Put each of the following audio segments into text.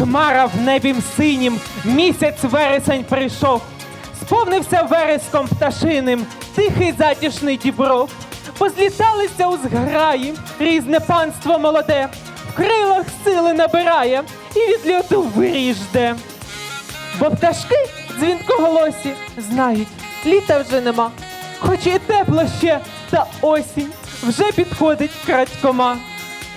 Хмара в небі синім, місяць вересень прийшов. Сповнився вереском пташиним, тихий затішний дібров. Позліталися у зграї, різне панство молоде, в крилах сили набирає і від льоту вирій жде. Бо пташки дзвінкоголосі знають, літа вже нема, хоч і тепло ще, та осінь вже підходить крадькома.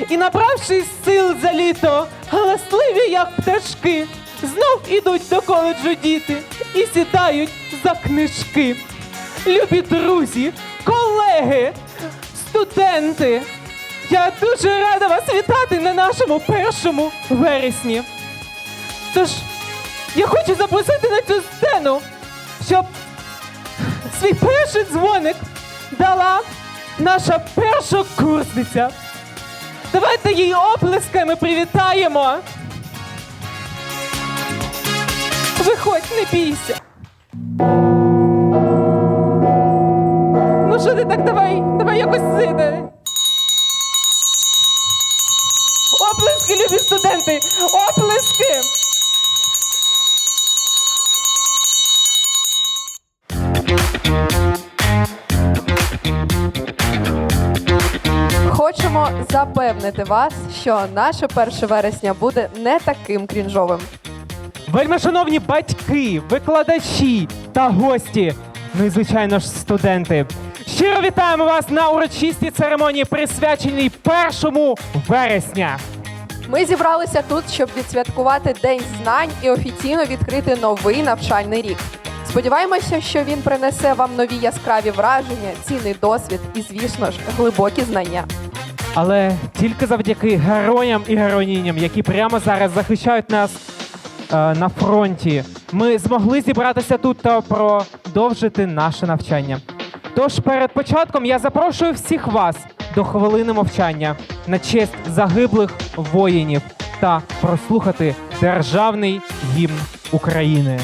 І набравшись сил за літо, галасливі, як пташки, знов ідуть до коледжу діти і сідають за книжки. Любі друзі, колеги, студенти, я дуже рада вас вітати на нашому першому вересні. Тож я хочу запросити на цю сцену, щоб свій перший дзвоник дала наша перша курсниця. Давайте її оплесками привітаємо. Виходь, не бійся. Ну що ти так давай, давай якось сиди. Оплески, любі студенти! Оплески! Хочемо запевнити вас, що наше 1 вересня буде не таким крінжовим. Вельми шановні батьки, викладачі та гості, ну і звичайно ж студенти. Щиро вітаємо вас на урочистій церемонії, присвяченій 1 вересня. Ми зібралися тут, щоб відсвяткувати День знань і офіційно відкрити новий навчальний рік. Сподіваємося, що він принесе вам нові яскраві враження, цінний досвід і, звісно ж, глибокі знання. Але тільки завдяки героям і героїням, які прямо зараз захищають нас е, на фронті, ми змогли зібратися тут та продовжити наше навчання. Тож перед початком я запрошую всіх вас до хвилини мовчання на честь загиблих воїнів та прослухати державний гімн України.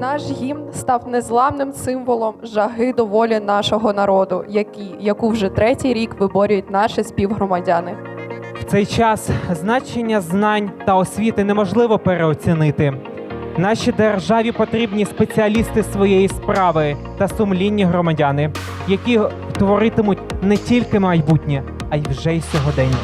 Наш гімн став незламним символом жаги до волі нашого народу, які, яку вже третій рік виборюють наші співгромадяни. В цей час значення знань та освіти неможливо переоцінити. Нашій державі потрібні спеціалісти своєї справи та сумлінні громадяни, які творитимуть не тільки майбутнє, а й вже й сьогодення.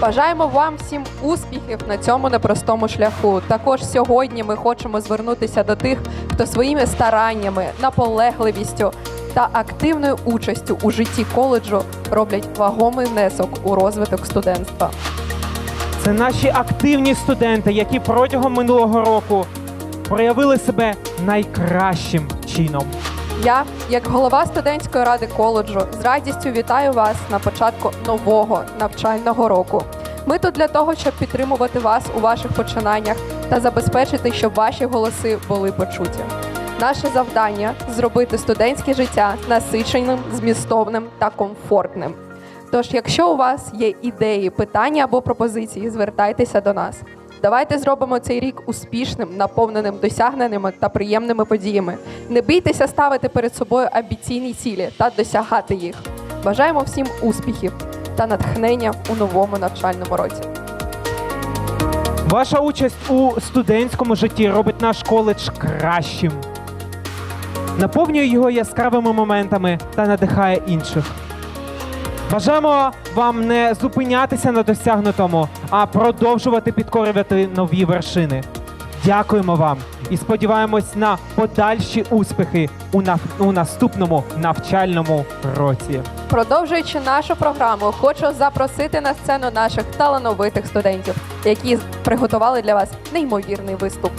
Бажаємо вам всім успіхів на цьому непростому шляху. Також сьогодні ми хочемо звернутися до тих, хто своїми стараннями, наполегливістю та активною участю у житті коледжу роблять вагомий внесок у розвиток студентства. Це наші активні студенти, які протягом минулого року проявили себе найкращим чином. Я, як голова студентської ради коледжу, з радістю вітаю вас на початку нового навчального року. Ми тут для того, щоб підтримувати вас у ваших починаннях та забезпечити, щоб ваші голоси були почуті. Наше завдання зробити студентське життя насиченим, змістовним та комфортним. Тож, якщо у вас є ідеї, питання або пропозиції, звертайтеся до нас. Давайте зробимо цей рік успішним, наповненим досягненими та приємними подіями. Не бійтеся ставити перед собою амбіційні цілі та досягати їх. Бажаємо всім успіхів та натхнення у новому навчальному році. Ваша участь у студентському житті робить наш коледж кращим, наповнює його яскравими моментами та надихає інших. Бажаємо вам не зупинятися на досягнутому, а продовжувати підкорювати нові вершини. Дякуємо вам і сподіваємось на подальші успіхи у, нав- у наступному навчальному році. Продовжуючи нашу програму, хочу запросити на сцену наших талановитих студентів, які приготували для вас неймовірний виступ.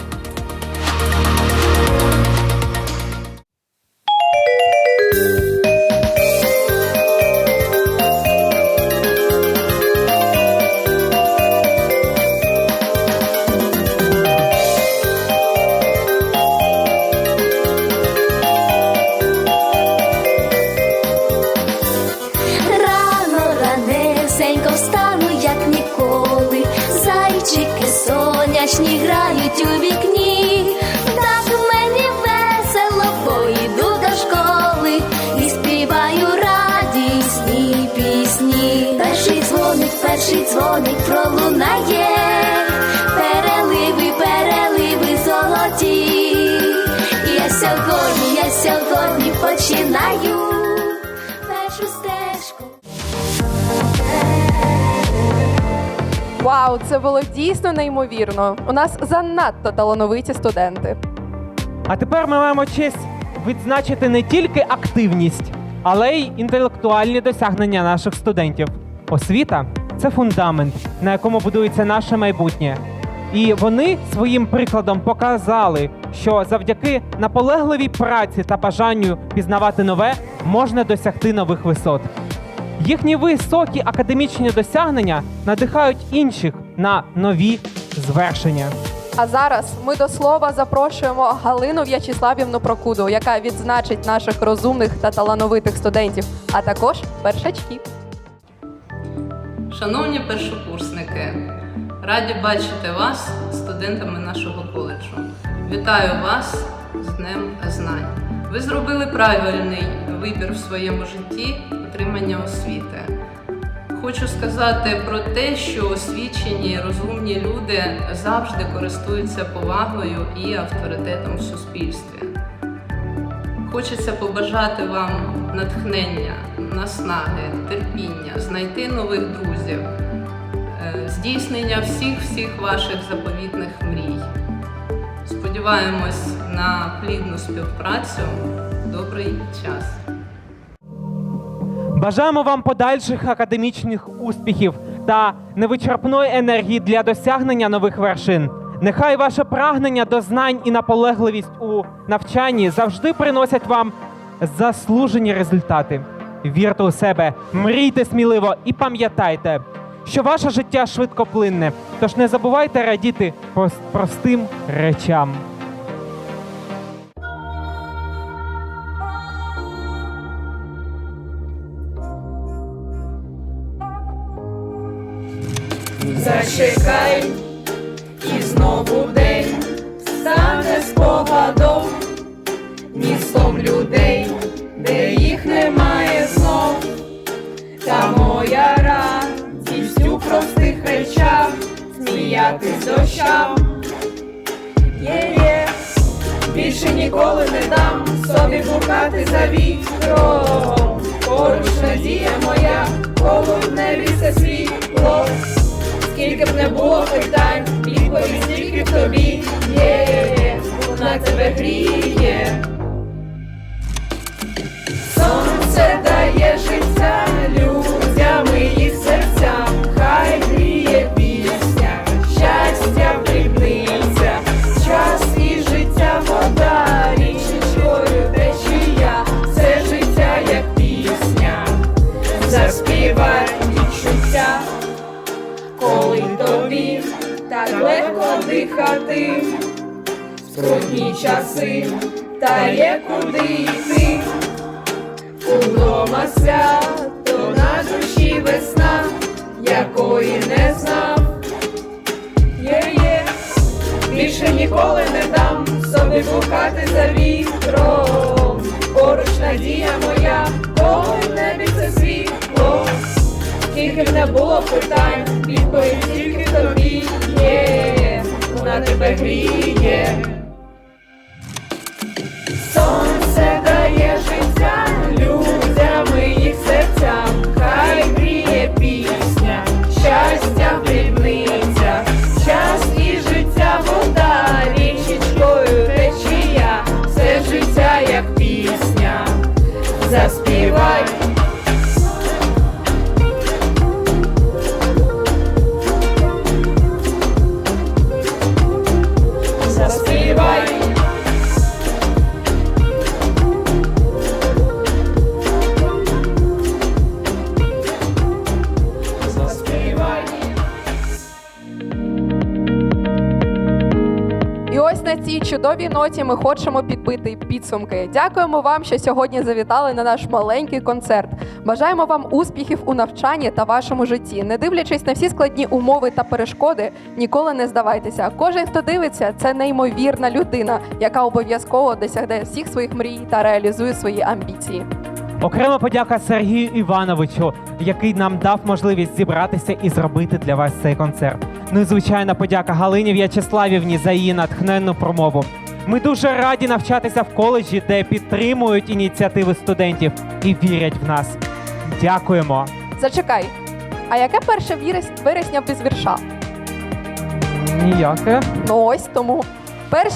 Сонячні грають у вікні. Так мені весело, поїду до школи і співаю радісні пісні. Перший дзвоник, перший дзвоник пролунає. Переливи, переливи золоті. Я сьогодні, я сьогодні починаю Вау, це було дійсно неймовірно. У нас занадто талановиті студенти. А тепер ми маємо честь відзначити не тільки активність, але й інтелектуальні досягнення наших студентів. Освіта це фундамент, на якому будується наше майбутнє. І вони своїм прикладом показали, що завдяки наполегливій праці та бажанню пізнавати нове можна досягти нових висот. Їхні високі академічні досягнення надихають інших на нові звершення. А зараз ми до слова запрошуємо Галину В'ячеславівну Прокуду, яка відзначить наших розумних та талановитих студентів, а також першачків. Шановні першокурсники, раді бачити вас, студентами нашого коледжу. Вітаю вас з Днем Знань. Ви зробили правильний вибір в своєму житті отримання освіти. Хочу сказати про те, що освічені, розумні люди завжди користуються повагою і авторитетом в суспільстві. Хочеться побажати вам натхнення, наснаги, терпіння, знайти нових друзів, е, здійснення всіх всіх ваших заповітних мрій. Сподіваємось на плідну співпрацю. Добрий час! Бажаємо вам подальших академічних успіхів та невичерпної енергії для досягнення нових вершин. Нехай ваше прагнення до знань і наполегливість у навчанні завжди приносять вам заслужені результати. Вірте у себе, мрійте сміливо і пам'ятайте, що ваше життя швидкоплинне, тож не забувайте радіти прос- простим речам. Зачекай, і знову день стане спогадом, містом людей, де їх немає знов, та моя радість у простих речах, сміятись дощам. Є-є, більше ніколи не дам собі гукати за вітром. Поруч надія моя, коли в небі все світло. Тільки б не було питань, відповідь тільки в тобі є, вона тебе гріє. Сонце дає життя. Пам'ятати скрутні часи, та є куди йти. Удома свято на душі весна, якої не знав. Є-є, більше ніколи не дам собі блукати за вітром. Поруч надія моя, коли в небі це світло. Тільки не було питань, відповідь тільки тобі є, вона тебе гріє. Чудовій ноті ми хочемо підбити підсумки. Дякуємо вам, що сьогодні завітали на наш маленький концерт. Бажаємо вам успіхів у навчанні та вашому житті. Не дивлячись на всі складні умови та перешкоди, ніколи не здавайтеся. Кожен, хто дивиться, це неймовірна людина, яка обов'язково досягне всіх своїх мрій та реалізує свої амбіції. Окрема подяка Сергію Івановичу, який нам дав можливість зібратися і зробити для вас цей концерт. Ну і звичайна подяка Галині В'ячеславівні за її натхненну промову. Ми дуже раді навчатися в коледжі, де підтримують ініціативи студентів і вірять в нас. Дякуємо. Зачекай. А яке перше вересня без вірша? Ніяке. Ну ось тому.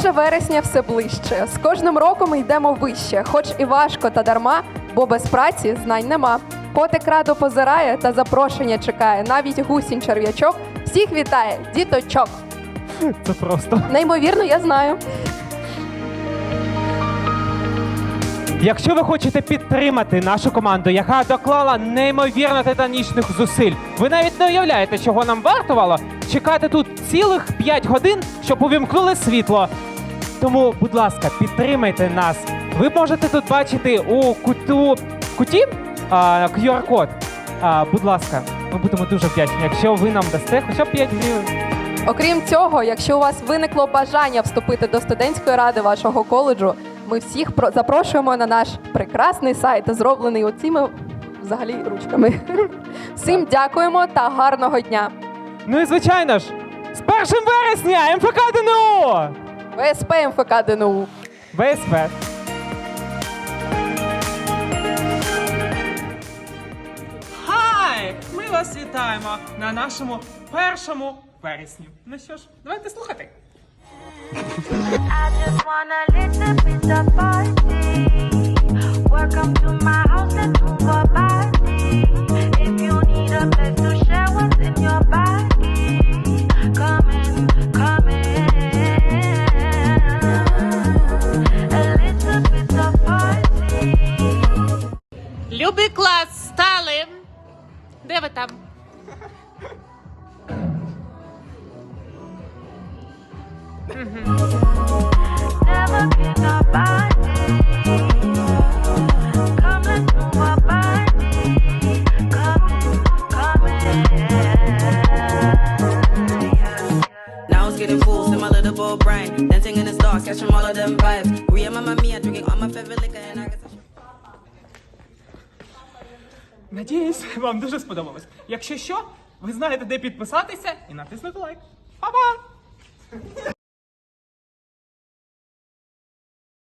1 вересня все ближче. З кожним роком йдемо вище, хоч і важко та дарма, бо без праці знань нема. Котик радо позирає та запрошення чекає. Навіть гусінь черв'ячок всіх вітає, діточок. Це просто. Неймовірно, я знаю. Якщо ви хочете підтримати нашу команду, яка доклала неймовірно титанічних зусиль, ви навіть не уявляєте, чого нам вартувало чекати тут цілих 5 годин, щоб увімкнули світло. Тому, будь ласка, підтримайте нас. Ви можете тут бачити у куту куті QR-код. Будь ласка, ми будемо дуже вдячні, якщо ви нам дасте хоча б 5 гривень. Окрім цього, якщо у вас виникло бажання вступити до студентської ради вашого коледжу, ми всіх про- запрошуємо на наш прекрасний сайт, зроблений оціми взагалі ручками. Всім дякуємо та гарного дня. Ну і звичайно ж, з 1 вересня МФК ДНУ! ВСП МФК ДНУ. ВСП. Вас вітаємо на нашому першому вересні. Ну що ж, давайте слухати. Надіюсь, вам дуже сподобалось. Якщо що, ви знаєте, де підписатися і натиснути лайк. Па-па!